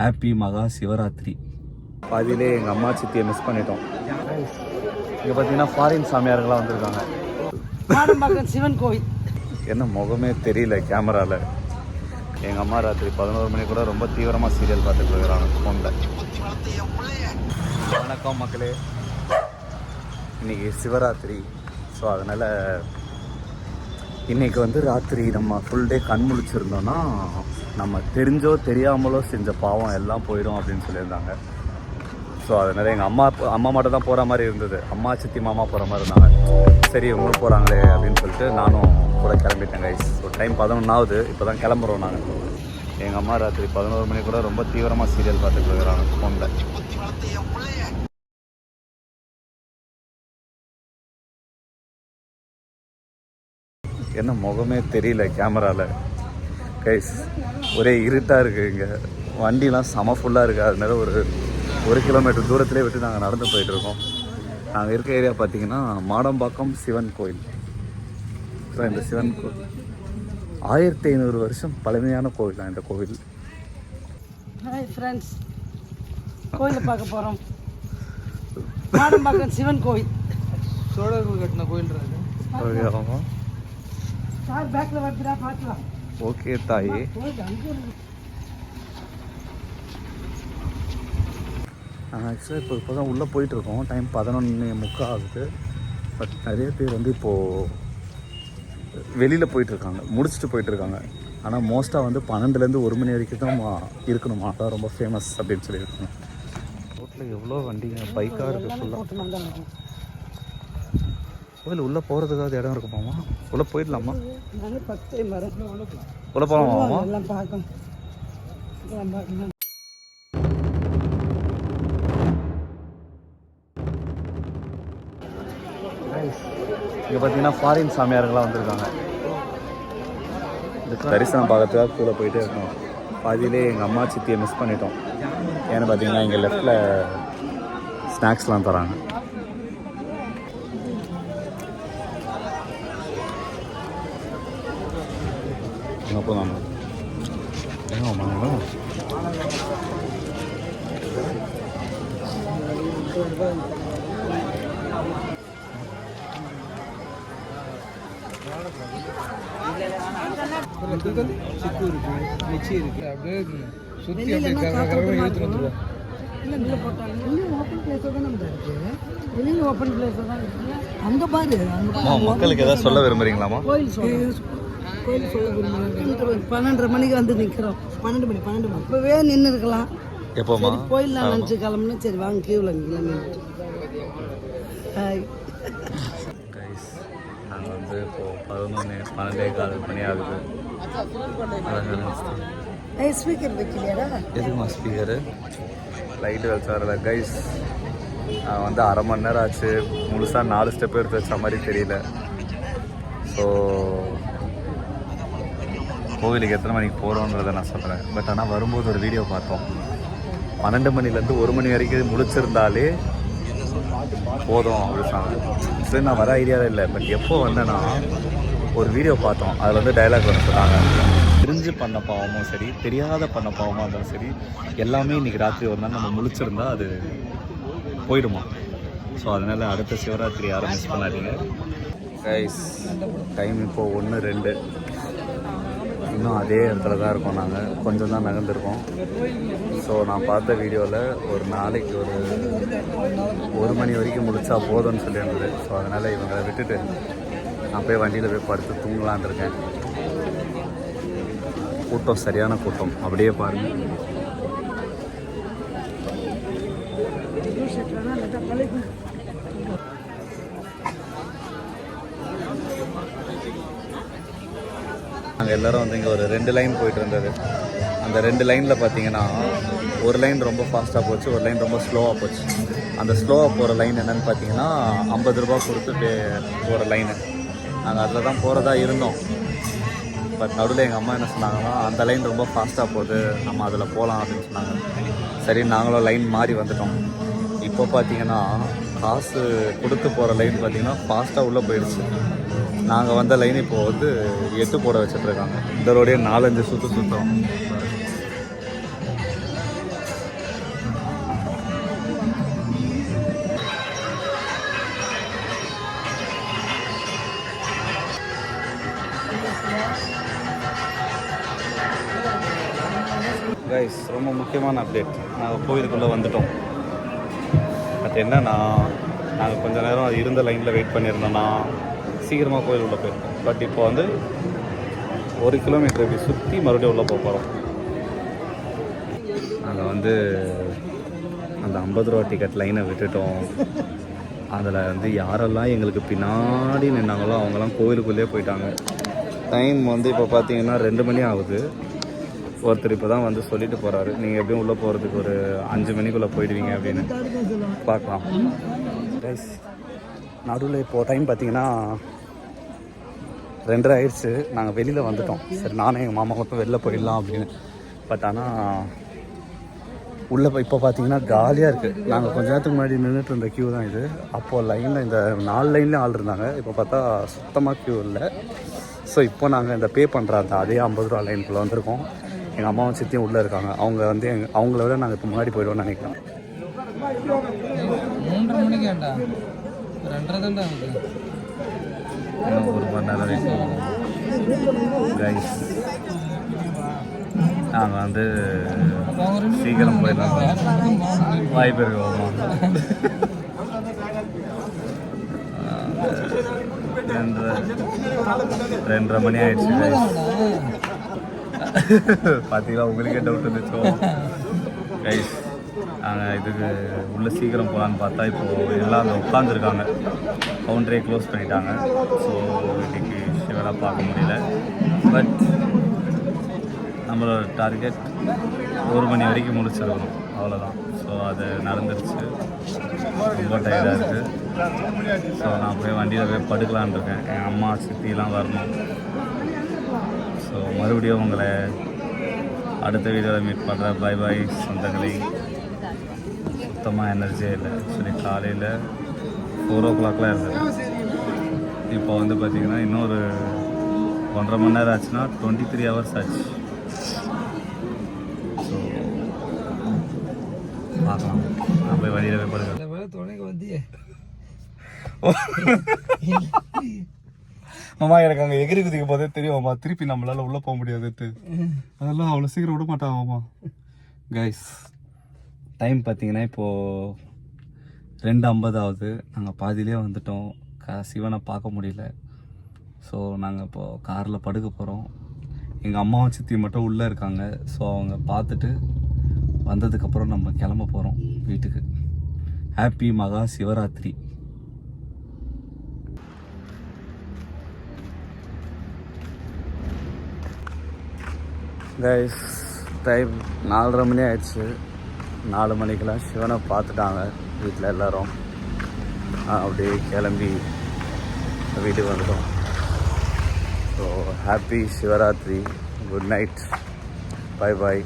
Happy மகா சிவராத்திரி. பாதியிலே எங்கள் அம்மா சித்தியை மிஸ் பண்ணிட்டோம். இங்கே பார்த்தீங்கன்னா ஃபாரின் சாமியார்கள்லாம் வந்திருக்காங்க. சிவன் கோவில். என்ன முகமே தெரியல கேமராவில் எங்கள் அம்மா ராத்திரி பதினோரு மணி கூட ரொம்ப தீவிரமாக சீரியல் பார்த்துட்டு இருக்கிறாங்க ஃபோனில் வணக்கம் மக்களே. இன்னைக்கு சிவராத்திரி. ஸோ அதனால் இன்றைக்கி வந்து ராத்திரி நம்ம ஃபுல் டே கண் முழிச்சிருந்தோம்னா நம்ம தெரிஞ்சோ தெரியாமலோ செஞ்ச பாவம் எல்லாம் போயிடும் அப்படின்னு சொல்லியிருந்தாங்க. ஸோ அதனால் எங்கள் அம்மா அம்மா மட்டும் தான் போகிற மாதிரி இருந்தது. அம்மா சித்தி மாமா போகிற மாதிரி இருந்தாங்க. சரி இவங்களும் போகிறாங்களே அப்படின்னு சொல்லிட்டு நானும் கூட கிளம்பிட்டேன் கைஸ் ஸோ டைம் பதினொன்றாவது இப்போ தான் கிளம்புறோம் நாங்கள் எங்கள் அம்மா ராத்திரி பதினோரு மணி கூட ரொம்ப தீவிரமாக சீரியல் பார்த்துட்டு இருக்கிறாங்க ஃபோனில் என்ன முகமே தெரியல கேமராவில் கைஸ் ஒரே இருட்டாக இருக்குது இங்கே. வண்டிலாம் செம ஃபுல்லாக இருக்குது அதனால ஒரு ஒரு கிலோமீட்டர் தூரத்திலே விட்டு நாங்கள் நடந்து போயிட்டுருக்கோம். நாங்கள் இருக்க ஏரியா பார்த்தீங்கன்னா மாடம்பாக்கம் சிவன் கோயில். ஸோ இந்த சிவன் கோயில் ஆயிரத்தி ஐநூறு வருஷம் பழமையான கோவில் தான் இந்த கோவில். ஹாய் ஃப்ரெண்ட்ஸ் கோயிலை பார்க்க போகிறோம் மாடம்பாக்கம் சிவன் கோவில். சோழர்கள் கட்டின வருதுடா பார்க்கலாம் ஓகே தாயி. ஆக்சுவலாக இப்போ இப்போ தான் உள்ளே போயிட்டுருக்கோம். டைம் பதினொன்று முக்கால் ஆகுது பட் நிறைய பேர் வந்து இப்போது வெளியில் போயிட்டுருக்காங்க. முடிச்சுட்டு போயிட்டுருக்காங்க. ஆனால் மோஸ்ட்டாக வந்து பன்னெண்டுலேருந்து ஒரு மணி வரைக்கும் தான் இருக்கணுமா. அதான் ரொம்ப ஃபேமஸ் அப்படின்னு சொல்லியிருக்காங்க. ரோட்டில் எவ்வளோ வண்டிங்க? பைக்காக இருக்குது ஃபுல்லாக கோயில் உள்ளே போகிறதுக்காவது இடம் இருக்குமாமா உள்ளே போயிடலாமா? வரேன் உள்ளே போகலாமாமா எல்லாம் பார்க்கணும். எல்லாம் பார்க்கணும். இங்கே பார்த்தீங்கன்னா ஃபாரின் சாமியார்கள்லாம் வந்திருக்காங்க. தரிசனம் பார்க்கறதுக்காக கீழே போயிட்டே இருக்கோம். பாதியிலே எங்கள் அம்மா சித்தியை மிஸ் பண்ணிட்டோம். ஏன்னு பார்த்தீங்கன்னா இங்கே லெஃப்டில் ஸ்நாக்ஸ்லாம் தராங்க. எங்கே போகலாம் எங்கே வாங்கணும் சிக்கு இருக்கு மிச்சி இருக்கு அப்படியே சுற்றி அப்படியே கரகரகரன்னு இழுத்துட்டு வந்துருவோம் இல்லை வெளில போட்டாங்க வெளியே ஓப்பன் பிளேஸாக தான் நம்ம இருக்கு வெளியில் ஓப்பன் பிளேஸாக தான் இருக்கு அங்கே பாரு அங்கே மக்களுக்கு ஏதாவது சொல்ல கோயில் சொல்ல கோயில் சொல்ல விரும்புகிறேன் பன்னெண்டரை மணிக்கு வந்து நிற்கிறோம் பன்னெண்டு மணி பன்னெண்டு மணி. இப்போவே நின்று இருக்கலாம் எப்போம்மா கோயில் நான் நினச்சி கிளம்புனா சரி வாங்க கியூவில் கிளம்பி ஹாய் கைஸ் நாங்கள் வந்து இப்போது பதினொன்று பன்னெண்டே கால் மணி ஆகுது. ஏய் ஸ்பீக்கர் வைக்கலையாடா? எதுக்குமா ஸ்பீக்கரு லைட்டு வச்சாரில்ல கைஸ் வந்து அரை மணி நேரம் ஆச்சு. முழுசாக நாலு ஸ்டெப் எடுத்து வச்ச மாதிரி தெரியல. ஸோ கோவிலுக்கு எத்தனை மணிக்கு போகிறோன்றதை நான் சொல்கிறேன் பட் ஆனால் வரும்போது ஒரு வீடியோ பார்த்தோம். பன்னெண்டு மணிலேருந்து ஒரு மணி வரைக்கும் முழிச்சிருந்தாலே போதும் அப்படின்னு சொன்னாங்க. சரி நான் வர ஐடியாவே இல்லை. பட் எப்போ வந்தேன்னா ஒரு வீடியோ பார்த்தோம். அதில் வந்து டைலாக் ஒன்று சொன்னாங்க. தெரிஞ்சு பண்ண பாவமும் சரி தெரியாத பண்ண பாவமாக இருந்தாலும் சரி எல்லாமே இன்னைக்கு ராத்திரி ஒரு நாள் நம்ம முழிச்சிருந்தா அது போயிடுமா? ஸோ அதனால் அடுத்த சிவராத்திரி யாரும் மிஸ் பண்ணாதீங்க. கைஸ் டைம் இப்போது ஒன்று ரெண்டு. இன்னும் அதே இடத்துல தான் இருக்கோம் நாங்கள் கொஞ்சம் தான் நகர்ந்துருக்கோம். ஸோ நான் பார்த்த வீடியோவில் ஒரு நாளைக்கு ஒரு ஒரு மணி வரைக்கும் முடித்தா போதும்னு சொல்லியிருந்தது. ஸோ அதனால் இவங்களை விட்டுட்டு நான் போய் வண்டியில் போய் படுத்து தூங்கலான் இருக்கேன். கூட்டம் சரியான கூட்டம். அப்படியே பாருங்கள் நாங்கள் எல்லாரும் வந்து இங்கே ஒரு ரெண்டு லைன் போயிட்டு இருந்தது. அந்த ரெண்டு லைனில் பார்த்தீங்கன்னா ஒரு லைன் ரொம்ப ஃபாஸ்ட்டாக போச்சு ஒரு லைன் ரொம்ப ஸ்லோவாக போச்சு. அந்த ஸ்லோவாக போகிற லைன் என்னன்னு பார்த்தீங்கன்னா ஐம்பது ரூபா கொடுத்து போகிற லைனு நாங்கள் அதில் தான் போகிறதா இருந்தோம். பட் நடுவில் எங்கள் அம்மா என்ன சொன்னாங்கன்னா அந்த லைன் ரொம்ப ஃபாஸ்ட்டாக போகுது நம்ம அதில் போகலாம் அப்படின்னு சொன்னாங்க. சரி நாங்களும் லைன் மாறி வந்துட்டோம். இப்போ பார்த்தீங்கன்னா காசு கொடுத்து போகிற லைன் பார்த்தீங்கன்னா ஃபாஸ்ட்டாக உள்ளே போயிடுச்சு நாங்கள் வந்த லைன் இப்போ வந்து எட்டு போட வச்சுட்ருக்காங்க. இந்த ரோடே நாலஞ்சு சுற்று சுத்தம். கைஸ் ரொம்ப முக்கியமான அப்டேட் நாங்கள் கோவிலுக்குள்ளே வந்துட்டோம். அது என்னன்னா நாங்கள் கொஞ்சம் நேரம் இருந்த லைனில் வெயிட் பண்ணியிருந்தோன்னா சீக்கிரமாக கோயில் உள்ளே போயிருக்கோம். பட் இப்போ வந்து ஒரு கிலோமீட்டர் இப்படி சுற்றி மறுபடியும் உள்ளே போக போகிறோம் நாங்கள் வந்து அந்த ஐம்பது ரூபா டிக்கெட் லைனை விட்டுட்டோம். அதில் வந்து யாரெல்லாம் எங்களுக்கு பின்னாடி நின்னாங்களோ அவங்கெல்லாம் கோயிலுக்குள்ளேயே போயிட்டாங்க. டைம் வந்து இப்போ பார்த்தீங்கன்னா ரெண்டு மணி ஆகுது. ஒருத்தர் இப்போ தான் வந்து சொல்லிட்டு போகிறாரு நீங்கள் எப்படியும் உள்ளே போகிறதுக்கு ஒரு அஞ்சு மணிக்குள்ளே போயிடுவீங்க அப்படின்னு. பார்க்கலாம். நடுவில் இப்போது டைம் பார்த்தீங்கன்னா ரெண்டரை ஆயிடுச்சு. நாங்கள் வெளியில் வந்துட்டோம். சரி நானும் எங்கள் மாமா மட்டும் வெளில போயிடலாம் அப்படின்னு. பட் ஆனால் உள்ளே போய் இப்போ பார்த்தீங்கன்னா காலியாக இருக்குது நாங்கள் கொஞ்ச நேரத்துக்கு முன்னாடி நின்றுட்டு இருந்த க்யூ தான் இது. அப்போது லைனில் இந்த நாலு லைன்லேயும் ஆள் இருந்தாங்க. இப்போ பார்த்தா சுத்தமாக க்யூ இல்லை. ஸோ இப்போ நாங்கள் இந்த பே பண்ணுற அந்த அதே ஐம்பது ரூபா லைனுக்குள்ளே வந்திருக்கோம். எங்கள் அம்மாவும் சித்தியும் உள்ளே இருக்காங்க. அவங்க வந்து எங் அவங்கள விட நாங்கள் இப்போ முன்னாடி போயிடுவோம்னு நினைக்கிறோம். மூன்றரை மணிக்கு ரெண்டரை தான் இன்னும் ஒரு மணி நேரம் வரைக்கும் கைஸ் நாங்கள் வந்து சீக்கிரம் போயிடலாம் வாய்ப்பு இருக்கு ரெண்டரை ரெண்டரை மணி ஆயிடுச்சு guys. பார்த்தீங்களா உங்களுக்கே டவுட் இருந்துச்சோ கைஸ் நாங்கள் இதுக்கு உள்ளே சீக்கிரம் போகலான்னு பார்த்தா இப்போது எல்லாம் அங்கே உட்காந்துருக்காங்க கவுண்டரே க்ளோஸ் பண்ணிட்டாங்க. ஸோ இன்னைக்கு சிவராக பார்க்க முடியல. பட் நம்மளோட டார்கெட் ஒரு மணி வரைக்கும் முடிச்சிடணும் அவ்வளோதான் ஸோ அது நடந்துருச்சு. ரொம்ப டயர்டாக இருக்குது ஸோ நான் போய் வண்டியில் போய் படுக்கலான் இருக்கேன். என் அம்மா சித்திலாம் வரணும். ஸோ மறுபடியும் உங்களை அடுத்த வீடியோவில் மீட் பண்ணுறேன் பை பாய் சொந்தங்களை. சுத்தமாக எனர்ஜியே இல்லை. ஆக்சுவலி காலையில் ஃபோர் ஓ கிளாக்லாம் இருந்தது. இப்போ வந்து பார்த்திங்கன்னா இன்னொரு ஒன்றரை மணி நேரம் ஆச்சுன்னா டுவெண்ட்டி த்ரீ ஹவர்ஸ் ஆச்சு. ஸோ பார்க்கலாம். நான் போய் வழியில் போய் படுக்கிறேன். துணைக்கு வந்தியே. மாமா எனக்கு அங்கே எகிரி குதிக்க போதே தெரியுமாம்மா திருப்பி நம்மளால உள்ளே போக முடியாதுட்டு அதெல்லாம் அவ்வளோ சீக்கிரம் விட மாட்டாங்கம்மா கைஸ் டைம் பார்த்தீங்கன்னா இப்போது ரெண்டு ஐம்பது ஆகுது நாங்கள் பாதியிலே வந்துட்டோம். க சிவனை பார்க்க முடியல. ஸோ நாங்கள் இப்போது காரில் படுக்க போகிறோம் எங்கள் அம்மாவும் சித்தி மட்டும் உள்ளே இருக்காங்க. ஸோ அவங்க பார்த்துட்டு வந்ததுக்கப்புறம் நம்ம கிளம்ப போகிறோம் வீட்டுக்கு. ஹாப்பி மகா சிவராத்திரி கைஸ் டைம் நாலரை மணி ஆயிடுச்சு. நாலு மணிக்கெல்லாம் சிவனை பார்த்துட்டாங்க வீட்டில் எல்லோரும். அப்படியே கிளம்பி வீட்டுக்கு வந்துட்டோம். So happy Shivaratri. Good night bye bye